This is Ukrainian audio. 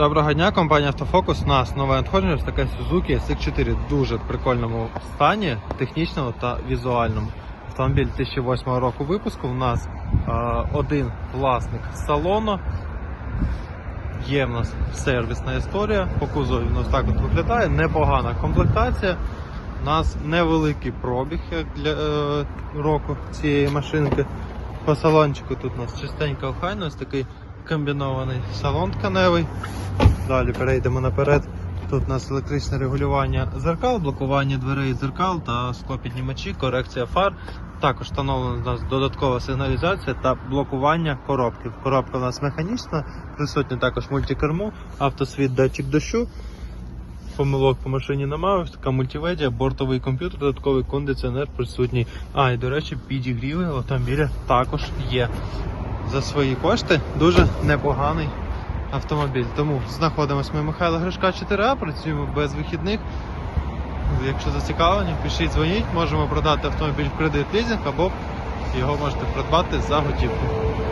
Доброго дня, компанія Автофокус. У нас нове надходження, ось таке Suzuki SX4 в дуже прикольному стані, технічному та візуальному. Автомобіль 2008 року випуску. У нас е, один власник салону. Є в нас сервісна історія. По кузові він ось так от виглядає. Непогана комплектація. У нас невеликий пробіг як для е, року цієї машинки. По салончику тут у нас чистенько охайно, ось такий комбінований салон тканевий. Далі перейдемо наперед. Тут у нас електричне регулювання зеркал, блокування дверей зеркал та склопіднімачі, корекція фар. Також встановлена у нас додаткова сигналізація та блокування коробки. Коробка у нас механічна, присутня також мультикерму, автосвіт, датчик дощу. Помилок по машині немає, така мультимедіа, бортовий комп'ютер, додатковий кондиціонер присутній. А, і до речі, підігріви автомобіля також є. За свої кошти дуже непоганий автомобіль. Тому знаходимося ми Михайло Гришка 4А, працюємо без вихідних. Якщо зацікавлені, пишіть, дзвоніть, можемо продати автомобіль в кредит лізинг або його можете придбати за готівку.